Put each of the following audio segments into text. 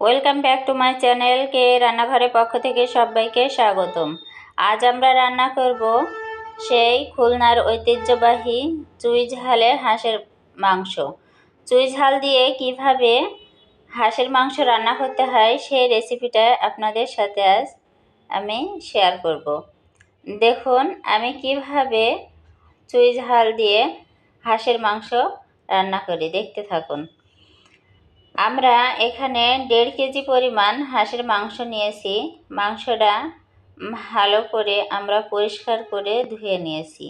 Welcome back to my channel কে রান্নাঘরের পক্ষ থেকে সবাইকে স্বাগতম। আজ আমরা রান্না করব সেই খুলনার ঐতিহ্যবাহী চুই ঝালের হাঁসের মাংস। চুই ঝাল দিয়ে কীভাবে হাঁসের মাংস রান্না করতে হয় সেই রেসিপিটা আপনাদের সাথে আজ আমি শেয়ার করব। দেখুন, আমি কীভাবে চুই ঝাল দিয়ে হাঁসের মাংস রান্না করি, দেখতে থাকুন। আমরা এখানে দেড় কেজি পরিমাণ হাঁসের মাংস নিয়েছি। মাংসটা ভালো করে আমরা পরিষ্কার করে ধুয়ে নিয়েছি।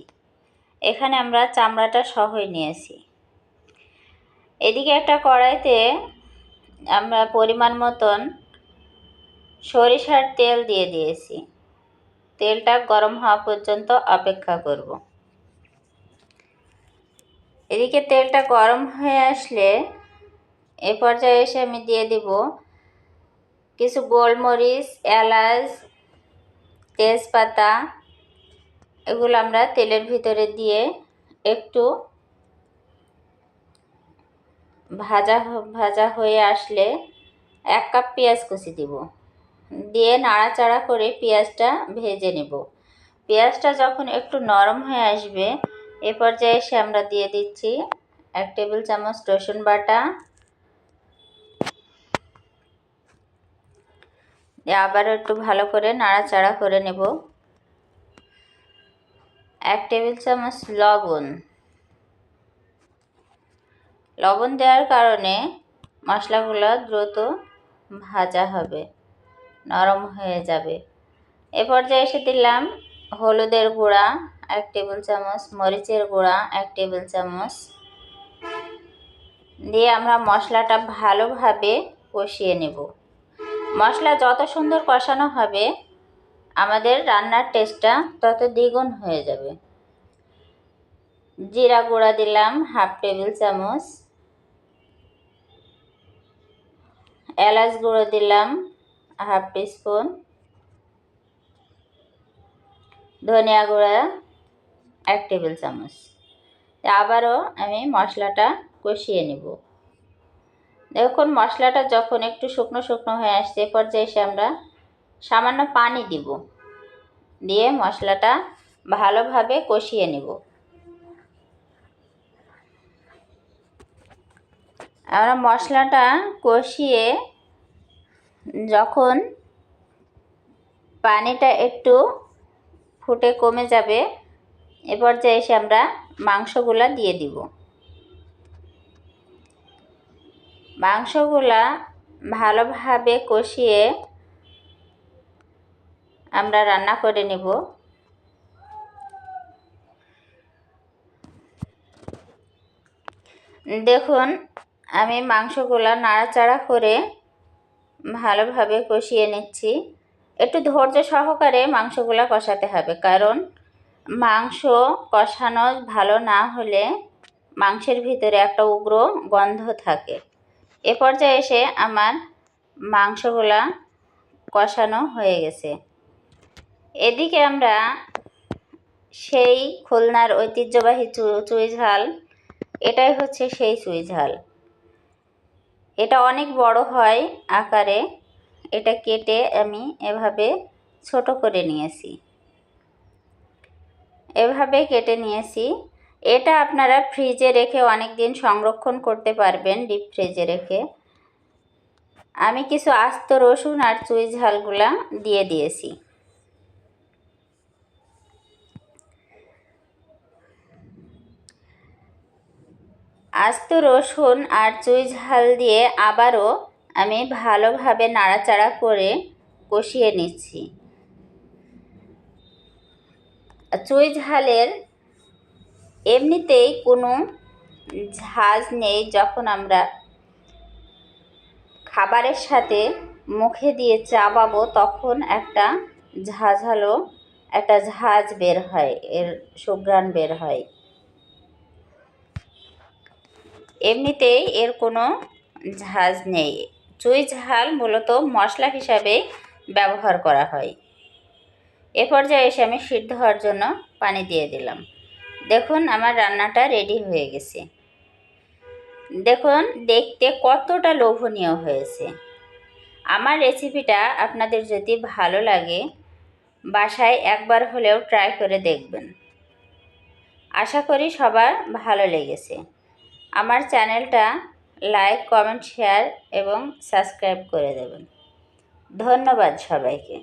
এখানে আমরা চামড়াটা সহই নিয়েছি। এদিকে একটা কড়াইতে আমরা পরিমাণ মতন সরিষার তেল দিয়ে দিয়েছি। তেলটা গরম হওয়া পর্যন্ত অপেক্ষা করব। এদিকে তেলটা গরম হয়ে আসলে এ পর্যায়ে এসে আমি দিয়ে দিব কিছু গোলমরিচ, এলাচ, তেজপাতা, এগুলো আমরা তেলের ভিতরে দিয়ে একটু ভাজা ভাজা হয়ে আসলে এক কাপ পেঁয়াজ কুচি দিব। দিয়ে নাড়াচাড়া করে পেঁয়াজটা ভেজে নেব। পেঁয়াজটা যখন একটু নরম হয়ে আসবে, এ পর্যায়ে এসে আমরা দিয়ে দিচ্ছি এক টেবিল চামচ রসুন বাটা আবার একটু ভালো করে নাড়াচাড়া করে নেব। এক টেবিল চামচ লবণ। লবণ দেওয়ার কারণে মশলাগুলো দ্রুত ভাজা হবে, নরম হয়ে যাবে। এ পর্যায়ে এসে দিলাম হলুদের গুঁড়া, এক টেবিল চামচ মরিচের গুঁড়া, এক টেবিল চামচ। দিয়ে আমরা মশলাটা ভালোভাবে কষিয়ে নেব। মশলা যত সুন্দর কষানো হবে, আমাদের রান্নার টেস্টটা তত দ্বিগুণ হয়ে যাবে। জিরা গুঁড়া দিলাম হাফ টেবিল চামচ। এলাচ গুঁড়ো দিলাম হাফ টিস্পুন ধনিয়া গুঁড়া, এক টেবিল চামচ। আবারও আমি মশলাটা কষিয়ে নেব। দেখুন, মশলাটা যখন একটু শুকনো শুকনো হয়ে আসছে, এ পর্যায়ে এসে আমরা সামান্য পানি দিব। দিয়ে মশলাটা ভালোভাবে কষিয়ে নেব। আমরা মশলাটা কষিয়ে যখন পানিটা একটু ফুটে কমে যাবে, এ পর্যায়ে এসে আমরা মাংসগুলা দিয়ে দিব। মাংসগুলা ভালোভাবে কষিয়ে আমরা রান্না করে নেব। দেখুন, আমি মাংসগুলা নাড়াচাড়া করে ভালোভাবে কষিয়ে নিচ্ছি। একটু ধৈর্য সহকারে মাংসগুলা কষাতে হবে, কারণ মাংস কষানো ভালো না হলে মাংসের ভিতরে একটা উগ্র গন্ধ থাকে। এ পর্যায়ে এসে আমার মাংসগুলা কষানো হয়ে গেছে। এদিকে আমরা সেই খুলনার ঐতিহ্যবাহী চুই ঝাল, এটাই হচ্ছে সেই চুই ঝাল। এটা অনেক বড় হয় আকারে, এটা কেটে আমি এভাবে ছোট করে নিয়েছি। এভাবে কেটে নিয়েছি। এটা আপনারা ফ্রিজে রেখে অনেক দিন সংরক্ষণ করতে পারবেন, ডিপ ফ্রিজে রেখে। আমি কিছু আস্ত রসুন আর চুই ঝালগুলা দিয়ে দিয়েছি। আস্ত রসুন আর চুই ঝাল দিয়ে আবারও আমি ভালোভাবে নাড়াচাড়া করে কষিয়ে নিচ্ছি। চুই ঝালের এমনিতেই কোনো ঝাঁজ নেই যখন আমরা খাবারের সাথে মুখে দিয়ে চাবাবো তখন একটা ঝাঝালো, একটা ঝাঁজ বের হয়, এর সুঘ্রাণ বের হয়। এমনিতেই এর কোনো ঝাঁজ নেই। চুই ঝাল মূলত মশলা হিসাবে ব্যবহার করা হয়। এ পর্যায়ে এসে আমি সিদ্ধ হওয়ার জন্য পানি দিয়ে দিলাম। দেখুন আমার রান্নাটা রেডি হয়ে গেছে। দেখুন, দেখতে কতটা লোভনীয় হয়েছে। আমার রেসিপিটা আপনাদের যদি ভালো লাগে, বাসায় একবার হলেও ট্রাই করে দেখবেন। আশা করি সবার ভালো লেগেছে। আমার চ্যানেলটা লাইক কমেন্ট শেয়ার এবং সাবস্ক্রাইব করে দেবেন। ধন্যবাদ সবাইকে।